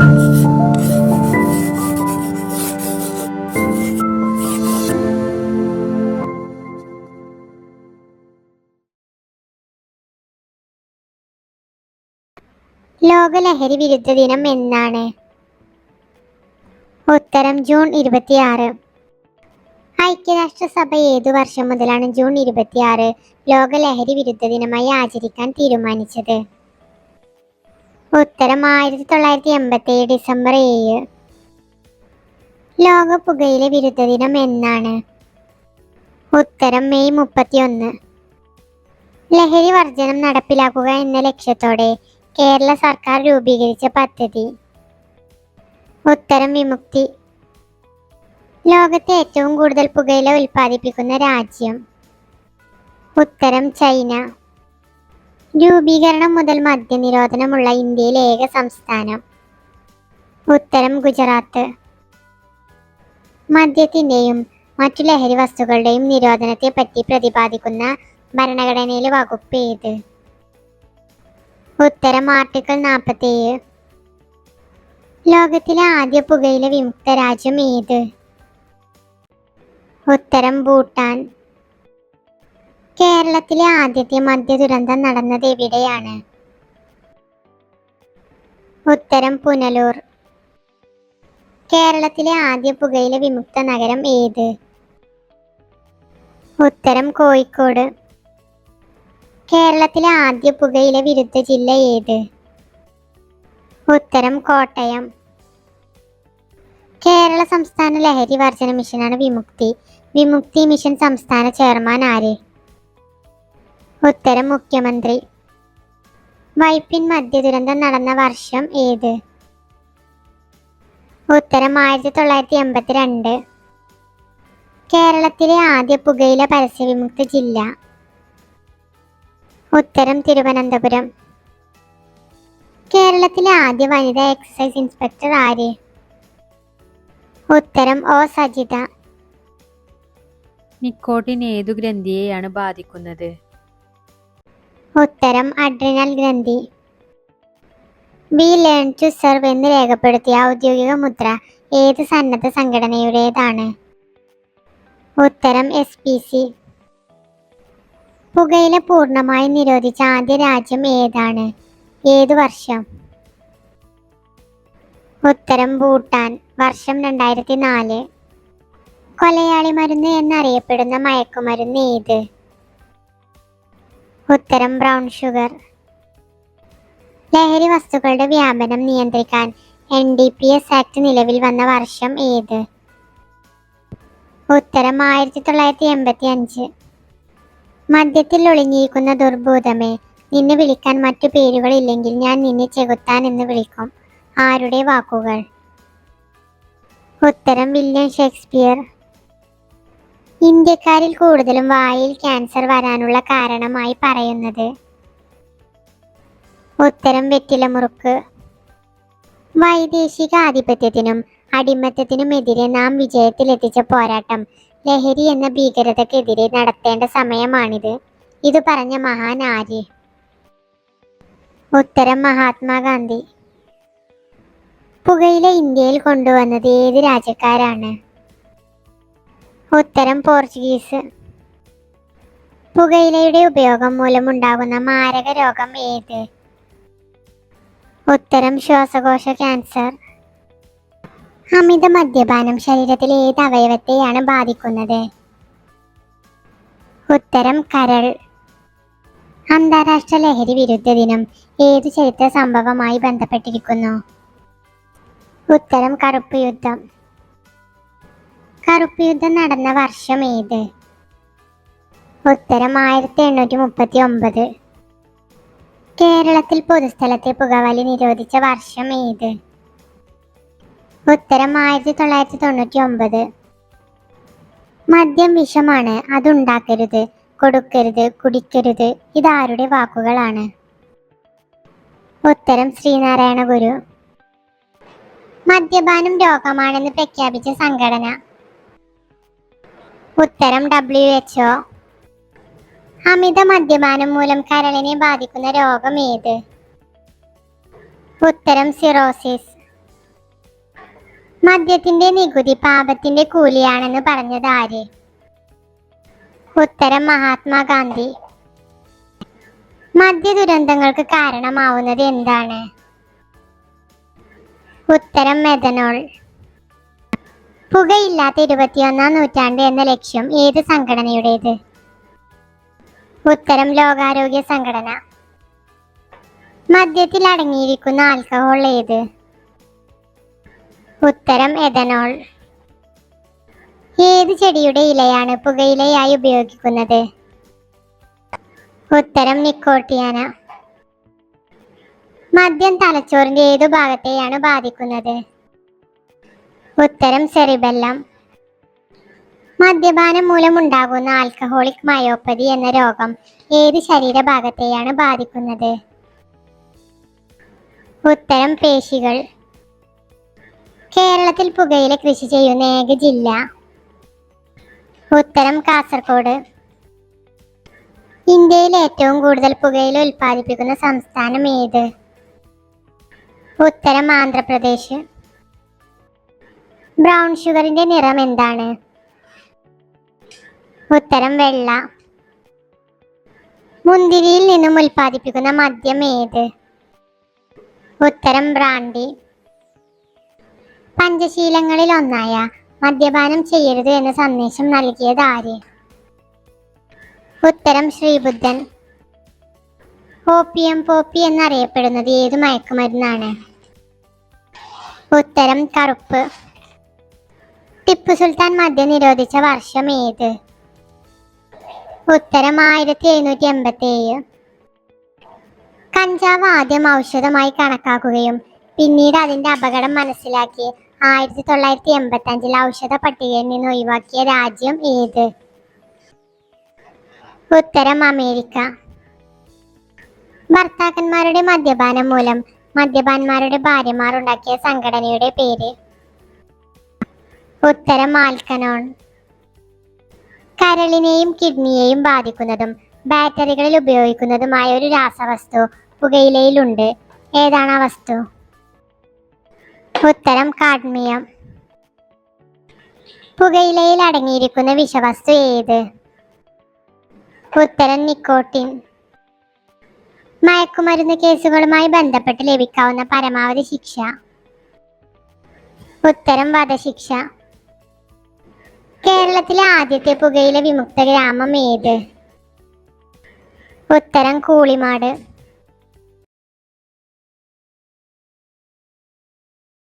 ലോക ലഹരി വിരുദ്ധ ദിനം എന്നാണ്. ഉത്തരം ജൂൺ ഇരുപത്തിയാറ്. ഐക്യരാഷ്ട്രസഭ ഏതു വർഷം മുതലാണ് ജൂൺ ഇരുപത്തിയാറ് ലോക ലഹരി വിരുദ്ധ ദിനമായി ആചരിക്കാൻ തീരുമാനിച്ചത്? ഉത്തരം ആയിരത്തി തൊള്ളായിരത്തി എൺപത്തി ഏഴ് ഡിസംബർ ഏഴ്. ലോക പുകയിലെ വിരുദ്ധ ദിനം എന്നാണ്? ഉത്തരം മെയ് മുപ്പത്തിയൊന്ന്. ലഹരി വർജനം നടപ്പിലാക്കുക എന്ന ലക്ഷ്യത്തോടെ കേരള സർക്കാർ രൂപീകരിച്ച പദ്ധതി. ഉത്തരം വിമുക്തി. ലോകത്തെ ഏറ്റവും കൂടുതൽ പുകയില ഉൽപ്പാദിപ്പിക്കുന്ന രാജ്യം. ഉത്തരം ചൈന. രൂപീകരണം മുതൽ മദ്യനിരോധനമുള്ള ഇന്ത്യയിലെ ഏക സംസ്ഥാനം. ഉത്തരം ഗുജറാത്ത്. മദ്യത്തിന്റെയും മറ്റു ലഹരി വസ്തുക്കളുടെയും നിരോധനത്തെ പറ്റി പ്രതിപാദിക്കുന്ന ഭരണഘടനയിലെ വകുപ്പ് ഏത്? ഉത്തരം ആർട്ടിക്കിൾ നാൽപ്പത്തേഴ് ലോകത്തിലെ ആദ്യ പുകയില വിമുക്ത രാജ്യം ഏത്? ഉത്തരം ഭൂട്ടാൻ. കേരളത്തിലെ ആദ്യത്തെ മദ്യ ദുരന്തം നടന്നത് എവിടെയാണ്? ഉത്തരം പുനലൂർ. കേരളത്തിലെ ആദ്യ പുകയില വിമുക്ത നഗരം ഏത്? ഉത്തരം കോഴിക്കോട്. കേരളത്തിലെ ആദ്യ പുകയില വിരുദ്ധ ജില്ല ഏത്? ഉത്തരം കോട്ടയം. കേരള സംസ്ഥാന ലഹരി വർജന മിഷനാണ് വിമുക്തി. വിമുക്തി മിഷൻ സംസ്ഥാന ചെയർമാൻ ആര്? ഉത്തരം മുഖ്യമന്ത്രി. വൈപ്പിൻ മദ്യ ദുരന്തം നടന്ന വർഷം ഏത്? ഉത്തരം ആയിരത്തി തൊള്ളായിരത്തി എൺപത്തിരണ്ട് കേരളത്തിലെ ആദ്യ പുകയില പരസ്യ വിമുക്ത ജില്ല. ഉത്തരം തിരുവനന്തപുരം. കേരളത്തിലെ ആദ്യ വനിതാ എക്സൈസ് ഇൻസ്പെക്ടർ ആര്? ഉത്തരം ഒ സജിത. നിക്കോട്ടിൻ ഏതു ഗ്രന്ഥിയെയാണ് ബാധിക്കുന്നത്? ഉത്തരം അഡ്രിനൽ ഗ്രന്ഥി. വി ലേൺ ടു സെർവ് എന്ന് രേഖപ്പെടുത്തിയ ഔദ്യോഗിക മുദ്ര ഏത് സന്നദ്ധ സംഘടനയുടേതാണ്? ഉത്തരം എസ് പി സി പുകയില പൂർണമായി നിരോധിച്ച ആദ്യ രാജ്യം ഏതാണ്? ഏതു വർഷം? ഉത്തരം ഭൂട്ടാൻ വർഷം രണ്ടായിരത്തി നാല് കൊലയാളി മരുന്ന് എന്നറിയപ്പെടുന്ന മയക്കുമരുന്ന് ഏത്? ഉത്തരം ബ്രൗൺ ഷുഗർ ലഹരി വസ്തുക്കളുടെ വ്യാപനം നിയന്ത്രിക്കാൻ N D P S act നിലവിൽ വന്ന വർഷം ഏത്? ഉത്തരം ആയിരത്തി തൊള്ളായിരത്തി എൺപത്തി അഞ്ച് മദ്യത്തിൽ ഒളിഞ്ഞിരിക്കുന്ന ദുർഭൂതമേ നിന്നെ വിളിക്കാൻ മറ്റു പേരുകളില്ലെങ്കിൽ ഞാൻ നിന്നെ ചെകുത്താൻ എന്ന് വിളിക്കും. ആരുടെ വാക്കുകൾ? ഉത്തരം വില്യം ഷേക്സ്പിയർ. ഇന്ത്യക്കാരിൽ കൂടുതലും വായിൽ ക്യാൻസർ വരാനുള്ള കാരണമായി പറയുന്നത്. ഉത്തരം വെറ്റില മുറുക്ക്. വൈദേശിക ആധിപത്യത്തിനും അടിമത്തത്തിനുമെതിരെ നാം വിജയത്തിലെത്തിച്ച പോരാട്ടം ലഹരി എന്ന ഭീകരതക്കെതിരെ നടത്തേണ്ട സമയമാണിത്. ഇത് പറഞ്ഞ മഹാൻ ആര്? ഉത്തരം മഹാത്മാഗാന്ധി പുകയില ഇന്ത്യയിൽ കൊണ്ടുവന്നത് ഏത് രാജ്യക്കാരാണ്? ഉത്തരം പോർച്ചുഗീസ്. പുകയിലയുടെ ഉപയോഗം മൂലമുണ്ടാകുന്ന മാരക രോഗം ഏത്? ഉത്തരം ശ്വാസകോശ ക്യാൻസർ. അമിത മദ്യപാനം ശരീരത്തിലെ ഏത് അവയവത്തെയാണ് ബാധിക്കുന്നത്? ഉത്തരം കരൾ. അന്താരാഷ്ട്ര ലഹരി വിരുദ്ധ ദിനം ഏത് ചരിത്ര സംഭവമായി ബന്ധപ്പെട്ടിരിക്കുന്നു? ഉത്തരം കറുപ്പ് യുദ്ധം. കറുപ്പ് യുദ്ധം നടന്ന വർഷം ഏത്? ഉത്തരം ആയിരത്തി എണ്ണൂറ്റി മുപ്പത്തി ഒമ്പത് കേരളത്തിൽ പൊതുസ്ഥലത്തെ പുകവലി നിരോധിച്ച വർഷം ഏത്? ഉത്തരം ആയിരത്തി തൊള്ളായിരത്തി തൊണ്ണൂറ്റി ഒമ്പത് മദ്യം വിഷമാണ് അതുണ്ടാക്കരുത് കൊടുക്കരുത് കുടിക്കരുത് ഇതാരുടെ വാക്കുകളാണ്? ഉത്തരം ശ്രീനാരായണ ഗുരു മദ്യപാനം രോഗമാണെന്ന് പ്രഖ്യാപിച്ച സംഘടന ഉത്തരം ഡബ്ല്യു എച്ച് ഒ അമിത മദ്യപാനം മൂലം കരളിനെ ബാധിക്കുന്ന രോഗം ഏത്? ഉത്തരം സിറോസിസ്. മദ്യത്തിന്റെ നികുതി പാപത്തിന്റെ കൂലിയാണെന്ന് പറഞ്ഞത് ആര്? ഉത്തരം മഹാത്മാഗാന്ധി. മദ്യ ദുരന്തങ്ങൾക്ക് കാരണമാവുന്നത് എന്താണ്? ഉത്തരം മെഥനോൾ. പുകയില്ലാത്ത ഇരുപത്തിയൊന്നാം നൂറ്റാണ്ട് എന്ന ലക്ഷ്യം ഏത് സംഘടനയുടേത്? ഉത്തരം ലോകാരോഗ്യ സംഘടന. മദ്യത്തിൽ അടങ്ങിയിരിക്കുന്ന ആൽക്കഹോൾ ഏത്? ഉത്തരം എഥനോൾ. ഏത് ചെടിയുടെ ഇലയാണ് പുകയിലയായി ഉപയോഗിക്കുന്നത്? ഉത്തരം നിക്കോട്ടിയാന. മദ്യം തലച്ചോറിന്റെ ഏതു ഭാഗത്തെയാണ് ബാധിക്കുന്നത്? ഉത്തരം സെറിബെല്ലം. മദ്യപാനം മൂലമുണ്ടാകുന്ന ആൽക്കഹോളിക് മയോപ്പതി എന്ന രോഗം ഏത് ശരീരഭാഗത്തെയാണ് ബാധിക്കുന്നത്? ഉത്തരം പേശികൾ. കേരളത്തിൽ പുകയില കൃഷി ചെയ്യുന്ന ഏക ജില്ല. ഉത്തരം കാസർഗോഡ് ഇന്ത്യയിൽ ഏറ്റവും കൂടുതൽ പുകയില ഉൽപ്പാദിപ്പിക്കുന്ന സംസ്ഥാനം ഏത്? ഉത്തരം ആന്ധ്രാപ്രദേശ്. ബ്രൗൺ ഷുഗറിന്റെ നിറം എന്താണ്? ഉത്തരം വെള്ള. മുന്തിരിയിൽ നിന്നും ഉൽപ്പാദിപ്പിക്കുന്ന മദ്യം ഏത്? ഉത്തരം ബ്രാൻഡി പഞ്ചശീലങ്ങളിൽ ഒന്നായ മദ്യപാനം ചെയ്യരുത് എന്ന സന്ദേശം നൽകിയത് ആര്? ഉത്തരം ശ്രീബുദ്ധൻ. ഓപ്പിയം പോപ്പി എന്നറിയപ്പെടുന്നത് ഏത് മയക്കുമരുന്നാണ്? ഉത്തരം കറുപ്പ്. ടിപ്പു സുൽത്താൻ മദ്യം നിരോധിച്ച വർഷം ഏത്? ഉത്തരം ആയിരത്തി എഴുന്നൂറ്റി എൺപത്തി ഏഴ് കഞ്ചാവ് ആദ്യം ഔഷധമായി കണക്കാക്കുകയും പിന്നീട് അതിന്റെ അപകടം മനസ്സിലാക്കി ആയിരത്തി തൊള്ളായിരത്തി എൺപത്തി അഞ്ചിൽ ഔഷധ പട്ടികയിൽ നിന്ന് ഒഴിവാക്കിയ രാജ്യം ഏത്? ഉത്തരം അമേരിക്ക. ഭർത്താക്കന്മാരുടെ മദ്യപാനം മൂലം മദ്യപാന്മാരുടെ ഭാര്യമാർ ഉണ്ടാക്കിയ സംഘടനയുടെ പേര് ഉത്തരം ആൽക്കനോൺ. കരളിനെയും കിഡ്നിയെയും ബാധിക്കുന്നതും ബാറ്ററികളിൽ ഉപയോഗിക്കുന്നതുമായ ഒരു രാസവസ്തു പുകയിലയിലുണ്ട്. ഏതാണ് ആ വസ്തു? ഉത്തരം കാഡ്മിയം. പുകയിലയിൽ അടങ്ങിയിരിക്കുന്ന വിഷവസ്തു ഏത്? ഉത്തരം നിക്കോട്ടിൻ. മയക്കുമരുന്ന് കേസുകളുമായി ബന്ധപ്പെട്ട് ലഭിക്കാവുന്ന പരമാവധി ശിക്ഷ. ഉത്തരം വധശിക്ഷ. കേരളത്തിലെ ആദ്യത്തെ പുകയില വിമുക്ത ഗ്രാമം ഏത്? ഉത്തരം കൂളിമാട്.